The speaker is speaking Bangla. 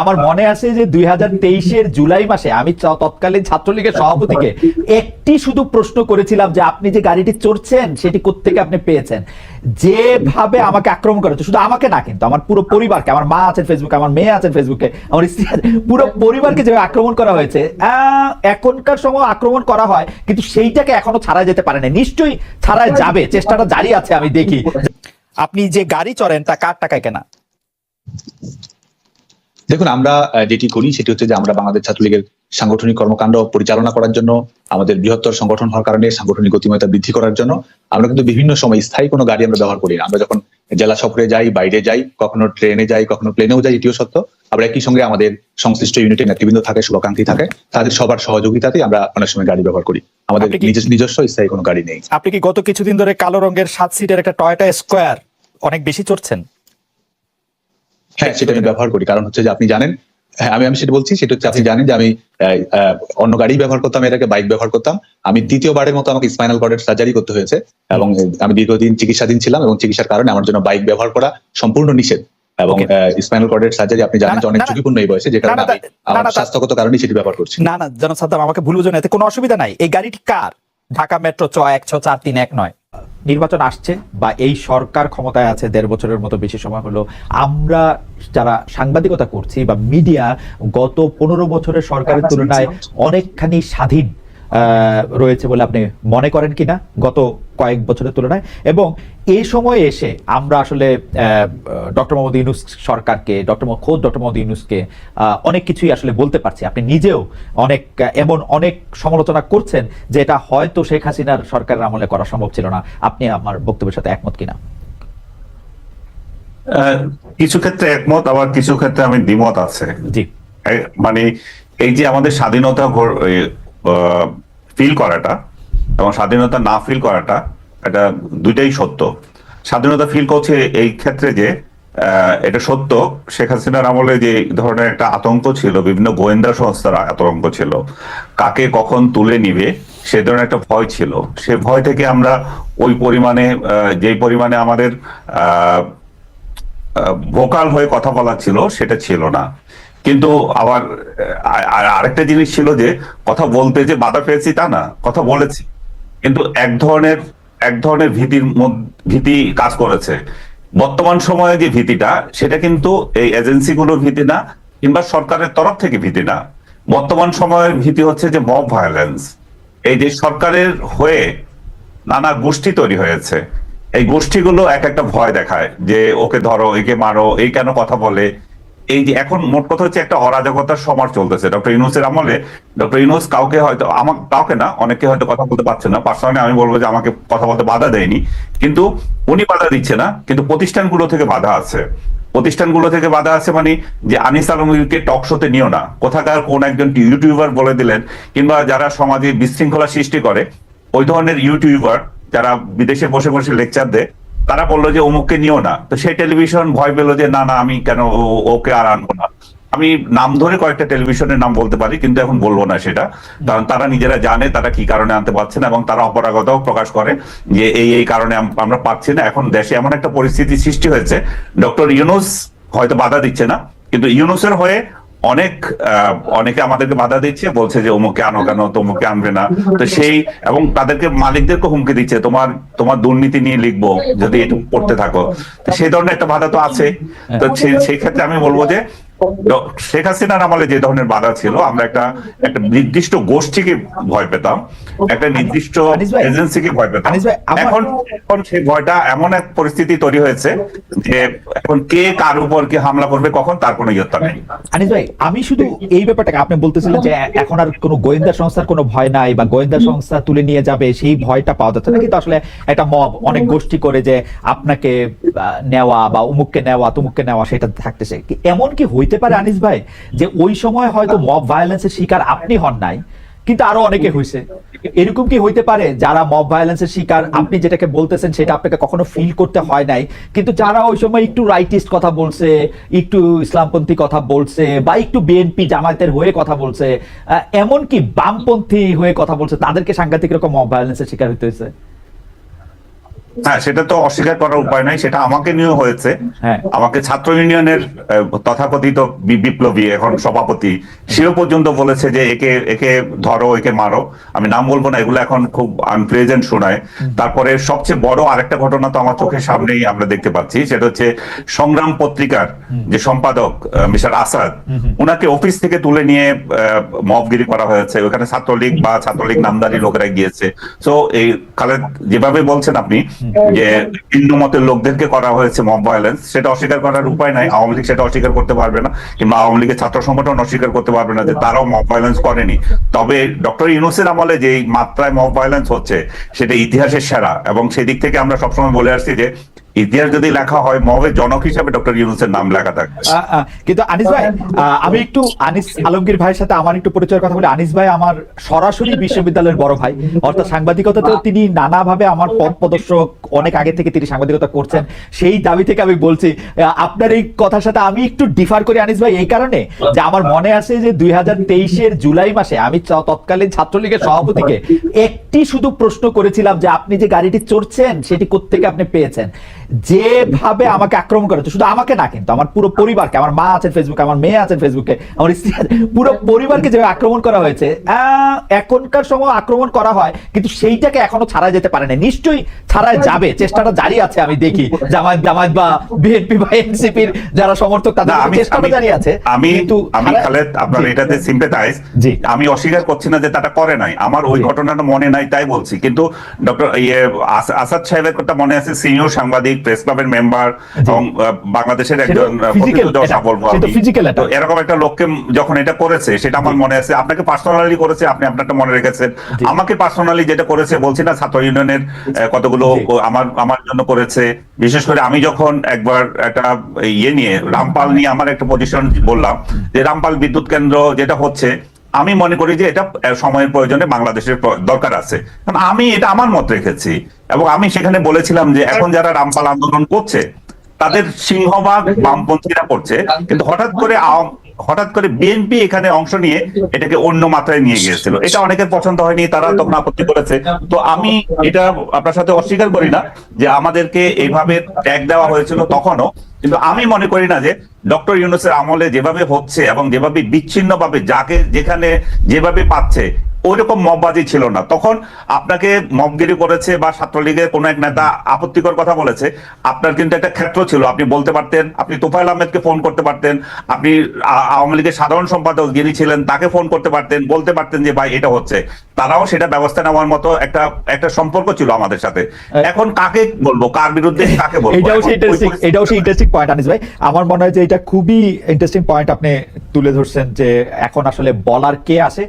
আমার মনে আছে যে দুই হাজার তেইশের জুলাই মাসে আমি তৎকালীন ছাত্রলীগের সভাপতিকে একটি শুধু প্রশ্ন করেছিলাম যে আপনি যে গাড়িটি চড়ছেন সেটি কোত্থেকে আপনি পেয়েছেন? যেভাবে আমাকে আক্রমণ করা হচ্ছে শুধু আমাকে না কিন্তু আমার পুরো পরিবারকে আমার মা আছেন ফেসবুকে আমার মেয়ে আছেন ফেসবুকে আমার স্ত্রী আছে, পুরো পরিবারকে যেভাবে আক্রমণ করা হয়েছে এখনকার সময় আক্রমণ করা হয় কিন্তু সেইটাকে এখনও ছাড়া যেতে পারে না। নিশ্চয়ই ছাড়া যাবে চেষ্টাটা জারি আছে আমি দেখি। আপনি যে গাড়ি চড়েন তা কার টাকায় কেনা? দেখুন আমরা যেটি করি সেটি হচ্ছে যে আমরা বাংলাদেশ ছাত্রলীগের সাংগঠনিক কর্মকাণ্ড পরিচালনা করার জন্য আমাদের বৃহত্তর সংগঠন হওয়ার কারণে সাংগঠনিক গতিময়তা বৃদ্ধি করার জন্য আমরা কিন্তু বিভিন্ন সময় স্থায়ী কোনো গাড়ি আমরা ব্যবহার করি না। আমরা যখন জেলা সফরে যাই বাইরে যাই কখনো ট্রেনে যাই কখনো প্লেনেও যাই এটিও সত্য আমরা একই সঙ্গে আমাদের সংশ্লিষ্ট ইউনিটের নেতৃবৃন্দ থাকে শুভাকাঙ্ক্ষী থাকে তাদের সবার সহযোগিতাতে আমরা অনেক সময় গাড়ি ব্যবহার করি। আমাদের নিজস্ব নিজস্ব স্থায়ী কোনো গাড়ি নেই। আপনি কি গত কিছুদিন ধরে কালো রঙের সাত সিটের একটা টয়টা স্কোয়ার অনেক বেশি চড়ছেন? হ্যাঁ সেটা আমি ব্যবহার করি। কারণ হচ্ছে যে আপনি জানেন হ্যাঁ আমি আমি সেটা বলছি সেটা হচ্ছে আপনি জানেন যে আমি অন্য গাড়ি ব্যবহার করতাম এটাকে বাইক ব্যবহার করতাম। আমি দ্বিতীয়বারের মতো আমাকে স্পাইনাল কর্ডের সার্জারি করতে হয়েছে এবং আমি দীর্ঘদিন চিকিৎসাধীন ছিলাম এবং চিকিৎসার কারণে আমার জন্য বাইক ব্যবহার করা সম্পূর্ণ নিষেধ। এবং. স্পাইনাল কর্ডের সার্জারি আপনি জানেন যে অনেক ঝুঁকিপূর্ণ এই বয়সে যে কারণে আমার স্বাস্থ্যগত কারণে সেটি ব্যবহার করছি। না না জনাব সাদ্দাম আমাকে ভুল বুঝুন এতে কোনো অসুবিধা নাই। এই গাড়িটি কার ঢাকা মেট্রো চ এক ছ চার তিন এক নয়। নির্বাচন আসছে বা এই সরকার ক্ষমতায় আছে দেড় বছরের মতো বেশি সময় হলো আমরা যারা সাংবাদিকতা করছি বা মিডিয়া গত পনেরো বছরের সরকারের তুলনায় অনেকখানি স্বাধীন। রয়েছে বলে আপনি মনে করেন কিনা গত কয়েক বছরের তুলনায়? এবং এই সময়ে এসে আমরা আসলে ডক্টর মোহাম্মদ ইউনুস সরকারকে ডক্টর খোদ ডক্টর মোহাম্মদ ইউনুসকে অনেক কিছুই আসলে বলতে পারছি। আপনি নিজেও অনেক এমন অনেক সমালোচনা করছেন যে এটা হয়তো শেখ হাসিনার সরকারের আমলে করা সম্ভব ছিল না। আপনি আমার বক্তব্যের সাথে একমত কিনা? আহ, কিছু ক্ষেত্রে একমত আবার কিছু ক্ষেত্রে আমি দ্বিমত আছে। জি। মানে এই যে আমাদের স্বাধীনতা ফিল করাটা এবং স্বাধীনতা না ফিল করাটা এটা দুইটাই সত্য। স্বাধীনতা ফিল করছে এই ক্ষেত্রে যে এটা সত্য। শেখ হাসিনার আমলে যে ধরনের একটা আতঙ্ক ছিল, বিভিন্ন গোয়েন্দা সংস্থার আতঙ্ক ছিল, কাকে কখন তুলে নিবে, সে ধরনের একটা ভয় ছিল। সে ভয় থেকে আমরা ওই পরিমাণে যেই পরিমাণে আমাদের ভোকাল হয়ে কথা বলা ছিল, সেটা ছিল না। কিন্তু আবার আরেকটা জিনিস ছিল যে, কথা বলতে যে বাধা পেয়েছি তা না, কথা বলেছি। কিন্তু এক ধরনের এক ধরনের ভীতির ভীতি কাজ করেছে। বর্তমান সময়ে যে ভীতিটা, সেটা কিন্তু এই এজেন্সিগুলোর ভীতি না, কিংবা সরকারের তরফ থেকে ভীতি না। বর্তমান সময়ের ভীতি হচ্ছে যে মব ভায়োলেন্স। এই যে সরকারের হয়ে নানা গোষ্ঠী তৈরি হয়েছে, এই গোষ্ঠীগুলো এক একটা ভয় দেখায় যে, ওকে ধরো, একে মারো, এই কেন কথা বলে এই যে এখন মোট কথা হচ্ছে একটা অরাজকতার সমার চলতেছে। ডক্টর ইউনুসের আমলে ডক্টর ইউনুস কাউকে হয়তো আমার কাউকে না অনেকে হয়তো কথা বলতে পারছে না। পার্সোনালি আমি বলব যে আমাকে কথা বলতে বাধা দেয়নি। কিন্তু উনি বাধা দিচ্ছে না, কিন্তু প্রতিষ্ঠানগুলো থেকে বাধা আছে। প্রতিষ্ঠানগুলো থেকে বাধা আছে মানে যে আনিস আলমকে টক শোতে নিও না। কোথাকার কোন একজন ইউটিউবার বলে দিলেন, কিংবা যারা সমাজে বিশৃঙ্খলা সৃষ্টি করে, ওই ধরনের ইউটিউবার যারা বিদেশে বসে বসে লেকচার দেয় তারা বলল যে অমুককে নিও না। তো সেই টেলিভিশন ভয় পেল যে, না না, আমি কেন ওকে আর আনব না। আমি নাম ধরে কয়েকটা টেলিভিশনের নাম বলতে পারি, কিন্তু এখন বলব না সেটা। কারণ তারা নিজেরা জানে, তারা কি কারণে আনতে পারছে না, এবং তারা অপরাগতাও প্রকাশ করে যে, এই এই কারণে আমরা পাচ্ছি না। এখন দেশে এমন একটা পরিস্থিতি সৃষ্টি হয়েছে। ডক্টর ইউনুস হয়তো বাধা দিচ্ছে না, কিন্তু ইউনুসের হয়ে অনেক অনেকে আমাদেরকে বাধা দিচ্ছে, বলছে যে অমুকে আনো কেন তমুকে আনবে না। তো সেই, এবং তাদেরকে, মালিকদেরকে হুমকি দিচ্ছে, তোমার তোমার দুর্নীতি নিয়ে লিখব, যদি এটা করতে থাকো। তো সেই ধরনের একটা বাধা তো আছে। তো সেই ক্ষেত্রে আমি বলব যে শেখ হাসিনার আমলে যে ধরনের বাধা ছিল আমরা একটা একটা নির্দিষ্ট গোষ্ঠীকে ভয় পেতাম একটা নির্দিষ্ট এজেন্সিকে ভয় পেতাম। এখন এখন সেই ভয়টা এমন এক পরিস্থিতি তৈরি হয়েছে যে এখন কে কার উপর কে হামলা করবে কখন তার কোনো ইয়ত্তা নেই। আনিস ভাই আমি শুধু এই ব্যাপারটাকে আপনি বলতেছিলেন যে এখন আর কোনো গোয়েন্দা সংস্থার কোনো ভয় নাই বা গোয়েন্দা সংস্থা তুলে নিয়ে যাবে সেই ভয়টা পাওয়া যাচ্ছে না। কিন্তু আসলে একটা মব অনেক গোষ্ঠী করে যে আপনাকে নেওয়া বা উমুককে নেওয়া তুমুককে নেওয়া সেটা থাকতেছে। এমন কি হইতে পারে আনিস ভাই যে ওই সময় হয়তো মব ভায়োলেন্সের শিকার আপনি হন নাই কিন্তু আরও অনেকে হয়েছে এরকম কি হইতে পারে যারা মব ভায়োলেন্সের শিকার? আপনি যেটাকে বলতেছেন সেটা আপনাকে কখনো ফিল করতে হয় নাই কিন্তু যারা ওই সময় একটু রাইটিস্ট কথা বলছে একটু ইসলামপন্থী কথা বলছে বা একটু বিএনপি জামায়াতের হয়ে কথা বলছে আহ, এমনকি বামপন্থী হয়ে কথা বলছে তাদেরকে সাংঘাতিক রকম মব ভায়োলেন্সের শিকার হইতে হয়েছে হ্যাঁ সেটা তো অস্বীকার করার উপায় নাই সেটা আমাকে নিয়ে হয়েছে। হ্যাঁ। আমাকে ছাত্র ইউনিয়নের তথাকথিত বিপ্লবী এখন সভাপতি সেও পর্যন্ত বলেছে যে একে একে ধরো একে মারো। আমি নাম বলব না এগুলো এখন খুব আনপ্রেজেন্ট শোনায়। তারপরে সবচেয়ে বড় আরেকটা ঘটনা তো আমার চোখের সামনেই আমরা দেখতে পাচ্ছি সেটা হচ্ছে সংগ্রাম পত্রিকার যে সম্পাদক মিস্টার আসাদ ওনাকে অফিস থেকে তুলে নিয়ে আহ, মবগিরি করা হয়েছে। ওখানে ছাত্রলীগ বা ছাত্রলীগ নামদারি লোকেরা গিয়েছে। তো এই খালেদ যেভাবে বলছেন আপনি যে ভিন্ন মতের লোকদেরকে করা হয়েছে মব ভায়োলেন্স সেটা অস্বীকার করার উপায় নাই। আওয়ামী লীগ সেটা অস্বীকার করতে পারবে না, কিংবা আওয়ামী লীগের ছাত্র সংগঠন অস্বীকার করতে পারবে না যে তারাও মব ভায়োলেন্স করেনি। তবে ডক্টর ইউনুসের আমলে যে মাত্রায় মব ভায়োলেন্স হচ্ছে, সেটা ইতিহাসের সেরা। এবং সেদিক থেকে আমরা সবসময় বলে আসছি যে ইতিহাস যদি লেখা হয় মবের জনক হিসাবে ডক্টর ইউনুসের নাম লেখা আহ, কিন্তু আনিস ভাই আমি একটু আনিস আলমগীর ভাইয়ের সাথে আমার একটু পরিচয়ের কথা বলি। আনিস ভাই আমার সরাসরি বিশ্ববিদ্যালয়ের বড় ভাই। অর্থাৎ সাংবাদিকতাতেও তিনি নানাভাবে আমার পথ প্রদর্শক অনেক আগে থেকে তিনি সাংবাদিকতা করছেন। সেই দাবি থেকে আমি বলছি আপনার এই কথার সাথে আমি একটু ডিফার করি আনিস ভাই এই কারণে যে আমার মনে আছে যে দুই হাজার তেইশের জুলাই মাসে আমি তৎকালীন ছাত্রলীগের সভাপতিকে একটি শুধু প্রশ্ন করেছিলাম যে আপনি যে গাড়িটি চড়ছেন সেটি কোত্থেকে আপনি পেয়েছেন? যেভাবে আমাকে আক্রমণ করেছে শুধু আমাকে না কিন্তু আমার পুরো পরিবারকে আমার মা আছেন ফেসবুকে আমার মেয়ে আছেন ফেসবুকে আমার স্ত্রী আছে, পুরো পরিবারকে যেভাবে আক্রমণ করা হয়েছে এখনকার সময় আক্রমণ করা হয় কিন্তু সেইটাকে এখনও ছাড়া যেতে পারে না। নিশ্চয়ই ছাড়া যাবে চেষ্টাটা জারি আছে আমি দেখি। জামায়াত জামায়াত বা বিএনপি বা এনসিপির যারা সমর্থক তাদের আমি চেষ্টাটা জারি আছে আমি কিন্তু আমি খালেদ আপনার এটাতে সিম্পেথাইজ জি। আমি অস্বীকার করছি না যে তাটা করে নাই। আমার ওই ঘটনাটা মনে নাই তাই বলছি। কিন্তু ডক্টর ইয়ে আসাদ সাহেবের কথা মনে আছে সিনিয়র সাংবাদিক প্রেস ক্লাবের মেম্বার এবং বাংলাদেশের একজন তো এরকম একটা লোককে যখন এটা করেছে সেটা আমার মনে আছে আপনাকে পার্সোনালি করেছে আপনি আপনারটা মনে রেখেছেন। আমাকে পার্সোনালি যেটা করেছে বলছি না ছাত্র ইউনিয়নের কতগুলো আমার আমার জন্য করেছে। বিশেষ করে আমি যখন একবার একটা ইয়ে নিয়ে রামপাল নিয়ে আমার একটা পজিশন বললাম যে রামপাল বিদ্যুৎ কেন্দ্র যেটা হচ্ছে আমি মনে করি যে এটা সময়ের প্রয়োজনে বাংলাদেশের দরকার আছে। কারণ আমি এটা আমার মত রেখেছি এবং আমি সেখানে বলেছিলাম যে এখন যারা রামপাল আন্দোলন করছে তাদের সিংহভাগ বামপন্থীরা করছে কিন্তু হঠাৎ করে হঠাৎ করে বিএনপি এখানে অংশ নিয়ে এটাকে অন্য মাত্রায় নিয়ে গিয়েছিল। এটা অনেকের পছন্দ হয়নি, তারা তখন আপত্তি করেছে। তো আমি এটা আপনার সাথে অস্বীকার করি না যে আমাদেরকে এইভাবে ট্যাগ দেওয়া হয়েছিল তখনও। কিন্তু আমি মনে করি না যে ডক্টর ইউনুসের আমলে যেভাবে হচ্ছে এবং যেভাবে বিচ্ছিন্ন ভাবে যাকে যেখানে যেভাবে পাচ্ছে ওইরকম মববাজি ছিল না। তখন আপনাকে মবগিরি করেছে বা ছাত্রলীগের কোন এক নেতা আপত্তিকর কথা বলেছে আপনার কিন্তু একটা ক্ষেত্র ছিল। আপনি বলতে পারতেন আপনি তোফাইল আহমেদকে ফোন করতে পারতেন আপনি আওয়ামী লীগের সাধারণ সম্পাদক যিনি ছিলেন তাকে ফোন করতে পারতেন বলতে পারতেন যে ভাই এটা হচ্ছে। তারাও সেটা ব্যবস্থা নেওয়ার মতো একটা একটা সম্পর্ক ছিল আমাদের সাথে। এখন কাকে বলব? কার বিরুদ্ধে কাকে বলব? এটাও সেই ইন্টারেস্টিং এটাও সেই ইন্টারেস্টিং পয়েন্ট আনিস ভাই। আমার মনে হয় যে এটা খুবই ইন্টারেস্টিং পয়েন্ট আপনি তুলে ধরছেন যে এখন আসলে বলার কে আসে